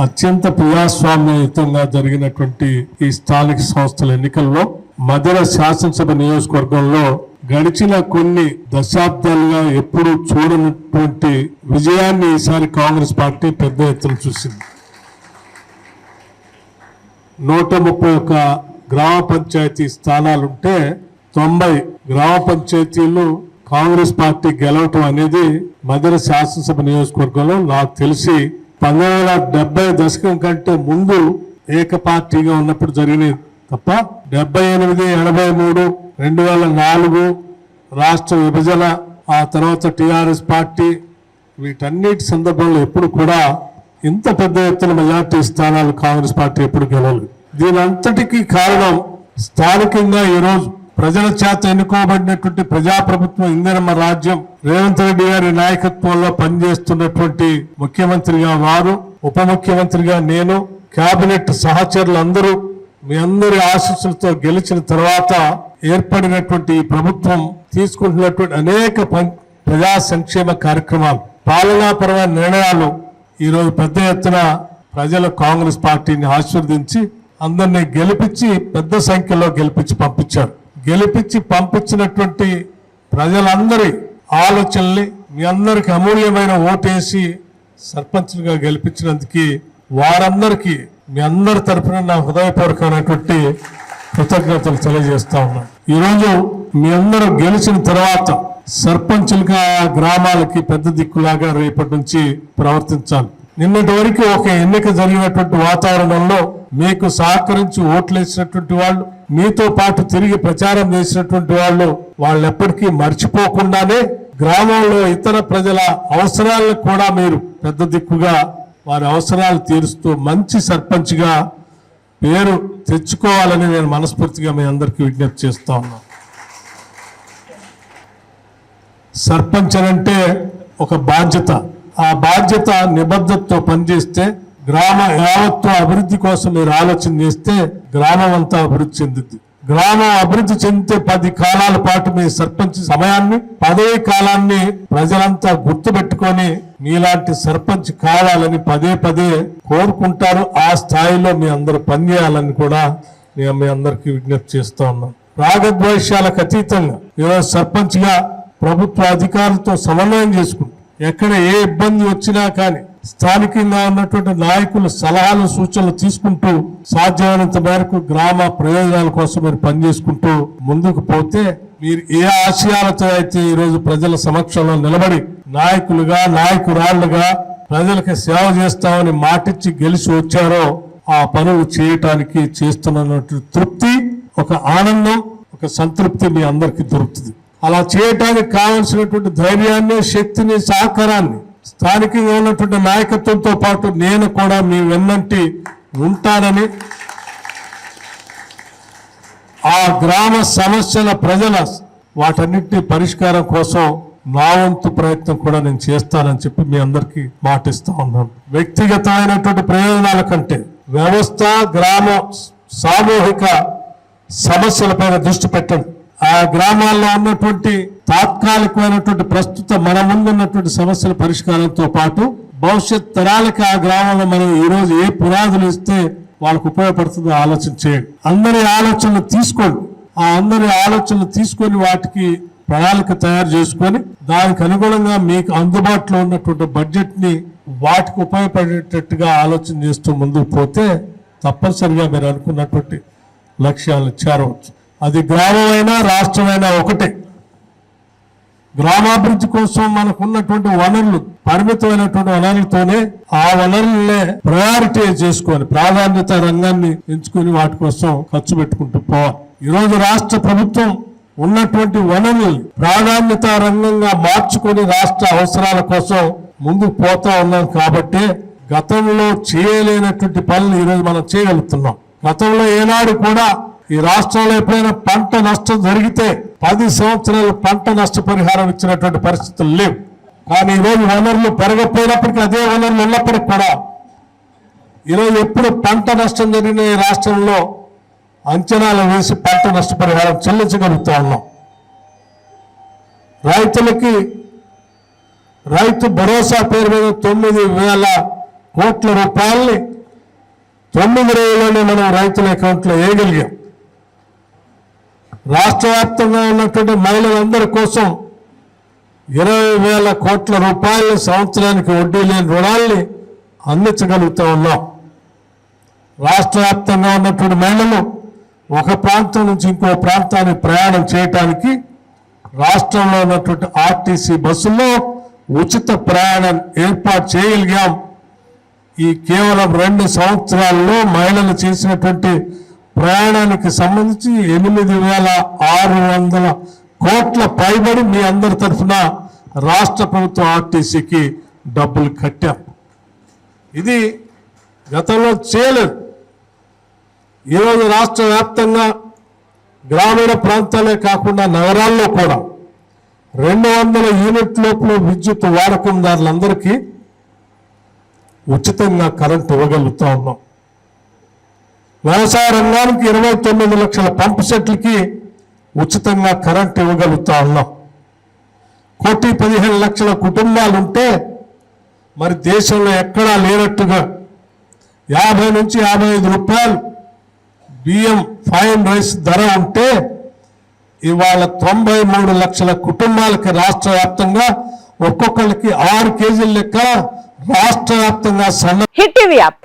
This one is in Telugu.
అత్యంత ప్రజాస్వామ్యయుతంగా జరిగినటువంటి ఈ స్థానిక సంస్థల ఎన్నికల్లో మధుర శాసనసభ నియోజకవర్గంలో గడిచిన కొన్ని దశాబ్దాలుగా ఎప్పుడూ చూడనటువంటి విజయాన్ని ఈసారి కాంగ్రెస్ పార్టీ పెద్ద ఎత్తున చూసింది. నూట ముప్పై ఒక్క గ్రామ పంచాయతీ స్థానాలుంటే తొంభై గ్రామ పంచాయతీలు కాంగ్రెస్ పార్టీ గెలవటం అనేది మధుర శాసనసభ నియోజకవర్గంలో నాకు తెలిసి పంతొమ్మిది వందల డెబ్బై దశకం కంటే ముందు ఏక పార్టీగా ఉన్నప్పుడు జరిగినది తప్ప డెబ్బై ఎనిమిది ఎనభై మూడు రెండు వేల నాలుగు రాష్ట్ర విభజన ఆ తర్వాత టీఆర్ఎస్ పార్టీ వీటన్నిటి సందర్భంలో ఎప్పుడు కూడా ఇంత పెద్ద ఎత్తున మెజార్టీ స్థానాలు కాంగ్రెస్ పార్టీ ఎప్పుడు గెలవలేదు. దీనంతటికీ కారణం స్థానికంగా ఈరోజు ప్రజల చేత ఎన్నుకోబడినటువంటి ప్రజాప్రభుత్వం ఇందిరమ్మ రాజ్యం రేవంత్ రెడ్డి గారి నాయకత్వంలో పనిచేస్తున్నటువంటి ముఖ్యమంత్రిగా వారు ఉప ముఖ్యమంత్రిగా నేను కేబినెట్ సహచరులందరూ మీ అందరి ఆశీస్సులతో గెలిచిన తర్వాత ఏర్పడినటువంటి ఈ ప్రభుత్వం తీసుకుంటున్నటువంటి అనేక పం- ప్రజా సంక్షేమ కార్యక్రమాలు పాలనాపరమైన నిర్ణయాలు ఈరోజు పెద్ద ఎత్తున ప్రజలు కాంగ్రెస్ పార్టీని ఆశీర్వదించి అందరినీ గెలిపించి పెద్ద సంఖ్యలో గెలిపించి పంపించారు. గెలిపించి పంపించినటువంటి ప్రజలందరి ఆలోచనల్ని మీ అందరికి అమూల్యమైన ఓటేసి సర్పంచ్లుగా గెలిపించినందుకు వారందరికీ మీ అందరి తరఫున నా హృదయపూర్వకమైనటువంటి కృతజ్ఞతలు తెలియజేస్తా ఉన్నాను ఈరోజు మీ అందరూ గెలిచిన తర్వాత సర్పంచులుగా గ్రామాలకి పెద్ద దిక్కులాగా రేపటి నుంచి ప్రవర్తించాలి. నిన్నటి వరకు ఒక ఎన్నిక జరిగినటువంటి వాతావరణంలో మీకు సహకరించి ఓట్లేసినటువంటి వాళ్ళు మీతో పాటు తిరిగి ప్రచారం చేసినటువంటి వాళ్ళు వాళ్ళు ఎప్పటికీ మర్చిపోకుండానే గ్రామంలో ఇతర ప్రజల అవసరాలను కూడా మీరు పెద్ద దిక్కుగా వారి అవసరాలు తీరుస్తూ మంచి సర్పంచ్గా పేరు తెచ్చుకోవాలని నేను మనస్ఫూర్తిగా మీ అందరికీ విజ్ఞప్తి చేస్తా ఉన్నాను సర్పంచ్ అంటే ఒక బాధ్యత. ఆ బాధ్యత నిబద్ధతతో పనిచేస్తే గ్రామ యావత్తు అభివృద్ధి కోసం మీరు ఆలోచన చేస్తే గ్రామం అంతా అభివృద్ధి చెందుద్ది. గ్రామం అభివృద్ధి చెందితే పది కాలాల పాటు మీ సర్పంచ్ సమయాన్ని పదవి కాలాన్ని ప్రజలంతా గుర్తుపెట్టుకొని మీలాంటి సర్పంచ్ కావాలని పదే పదే కోరుకుంటారు. ఆ స్థాయిలో మీ అందరూ పనిచేయాలని కూడా నేను మీ అందరికీ విజ్ఞప్తి చేస్తా ఉన్నాను రాగద్వేషాలకు అతీతంగా ఈరోజు సర్పంచ్గా ప్రభుత్వ అధికారులతో సమన్వయం చేసుకుంటూ ఎక్కడ ఏ ఇబ్బంది వచ్చినా కానీ స్థానికంగా ఉన్నటువంటి నాయకుల సలహాలు సూచనలు తీసుకుంటూ సాధ్యమైనంత మేరకు గ్రామ ప్రయోజనాల కోసం మీరు పనిచేసుకుంటూ ముందుకు పోతే మీరు ఏ ఆశయాలతో అయితే ఈరోజు ప్రజల సమక్షంలో నిలబడి నాయకులుగా నాయకురాళ్ళుగా ప్రజలకు సేవ చేస్తామని మాటిచ్చి గెలిచి వచ్చారో ఆ పనులు చేయటానికి చేస్తున్నటువంటి తృప్తి ఒక ఆనందం ఒక సంతృప్తి మీ అందరికీ దొరుకుతుంది. అలా చేయటానికి కావలసినటువంటి ధైర్యాన్ని శక్తిని సహకారాన్ని స్థానికంగా ఉన్నటువంటి నాయకత్వంతో పాటు నేను కూడా మీ వెన్నంటి ఉంటానని ఆ గ్రామ సమస్యల ప్రజల వాటన్నిటి పరిష్కారం కోసం నా వంతు ప్రయత్నం కూడా నేను చేస్తానని చెప్పి మీ అందరికీ మాటిస్తూ ఉన్నాను. వ్యక్తిగతమైనటువంటి ప్రయోజనాల కంటే వ్యవస్థ గ్రామ సామూహిక సమస్యలపైన దృష్టి పెట్టండి. ఆ గ్రామాల్లో ఉన్నటువంటి తాత్కాలికమైనటువంటి ప్రస్తుత మన ముందున్నటువంటి సమస్యల పరిష్కారంతో పాటు భవిష్యత్ తరాలకి ఆ గ్రామంలో మనం ఈరోజు ఏ పునాదులు ఇస్తే వాళ్ళకు ఉపయోగపడుతుందో ఆలోచన చేయండి. అందరి ఆలోచనలు తీసుకోండి ఆ అందరి ఆలోచనలు తీసుకొని వాటికి ప్రణాళిక తయారు చేసుకొని దానికి అనుగుణంగా మీకు అందుబాటులో ఉన్నటువంటి బడ్జెట్ని వాటికి ఉపయోగపడేటట్టుగా ఆలోచన చేస్తూ ముందుకు పోతే తప్పనిసరిగా మీరు అనుకున్నటువంటి లక్ష్యాలను చేరవచ్చు. అది గ్రామమైనా రాష్ట్రమైనా ఒకటే. గ్రామాభివృద్ధి కోసం మనకున్నటువంటి వనరులు పరిమితమైనటువంటి వనరులతోనే ఆ వనరులనే ప్రయారిటీ చేసుకొని ప్రాధాన్యత రంగాన్ని ఎంచుకొని వాటి కోసం ఖర్చు పెట్టుకుంటూ పోవాలి. ఈరోజు రాష్ట్ర ప్రభుత్వం ఉన్నటువంటి వనరులు ప్రాధాన్యత రంగంగా మార్చుకొని రాష్ట్ర అవసరాల కోసం ముందుకు పోతా ఉన్నాం కాబట్టి గతంలో చేయలేనటువంటి పనులు ఈరోజు మనం చేయగలుగుతున్నాం. గతంలో ఏనాడు కూడా ఈ రాష్ట్రంలో ఎప్పుడైనా పంట నష్టం జరిగితే పది సంవత్సరాలు పంట నష్టపరిహారం ఇచ్చినటువంటి పరిస్థితులు లేవు. కానీ ఈరోజు వనరులు పెరగపోయినప్పటికీ అదే వనరులు ఉన్నప్పటికీ కూడా ఈరోజు ఎప్పుడు పంట నష్టం జరిగిన ఈ రాష్ట్రంలో అంచనాలు వేసి పంట నష్టపరిహారం చెల్లించగలుగుతా ఉన్నాం. రైతులకి రైతు భరోసా పేరు మీద తొమ్మిది వేల కోట్ల రూపాయల్ని తొమ్మిది రోజుల్లోనే మనం రైతుల అకౌంట్లో వేయగలిగాం. రాష్ట్ర వ్యాప్తంగా ఉన్నటువంటి మహిళలందరి కోసం ఇరవై వేల కోట్ల రూపాయల సంవత్సరానికి వడ్డీ లేని రుణాల్ని అందించగలుగుతూ ఉన్నాం. రాష్ట్ర వ్యాప్తంగా ఉన్నటువంటి మహిళలు ఒక ప్రాంతం నుంచి ఇంకో ప్రాంతానికి ప్రయాణం చేయటానికి రాష్ట్రంలో ఉన్నటువంటి ఆర్టీసీ బస్సుల్లో ఉచిత ప్రయాణం ఏర్పాటు చేయగలిగాం. ఈ కేవలం రెండు సంవత్సరాల్లో మహిళలు చేసినటువంటి ప్రయాణానికి సంబంధించి ఎనిమిది వేల ఆరు వందల కోట్ల పైబడి మీ అందరి తరఫున రాష్ట్ర ప్రభుత్వం ఆర్టీసీకి డబ్బులు కట్టాం. ఇది గతంలో చేయలేదు. ఈరోజు రాష్ట్ర వ్యాప్తంగా గ్రామీణ ప్రాంతాలే కాకుండా నగరాల్లో కూడా రెండు వందల యూనిట్ లోపల విద్యుత్ వాడకందారులందరికీ ఉచితంగా కరెంట్ ఇవ్వగలుగుతా ఉన్నాం. వ్యవసాయ రంగానికి ఇరవై తొమ్మిది లక్షల పంపు సెట్లకి ఉచితంగా కరెంట్ ఇవ్వగలుగుతా ఉన్నాం. కోటి పదిహేను లక్షల కుటుంబాలుంటే మరి దేశంలో ఎక్కడా లేనట్టుగా యాభై నుంచి యాభై ఐదు రూపాయలు బియ్యం ఫైన్ రైస్ ధర ఉంటే ఇవాళ తొంభై మూడు లక్షల కుటుంబాలకి రాష్ట్ర వ్యాప్తంగా ఒక్కొక్కరికి ఆరు కేజీల లెక్క రాష్ట్ర వ్యాప్తంగా సన్న హిట్ టీవీ యాప్.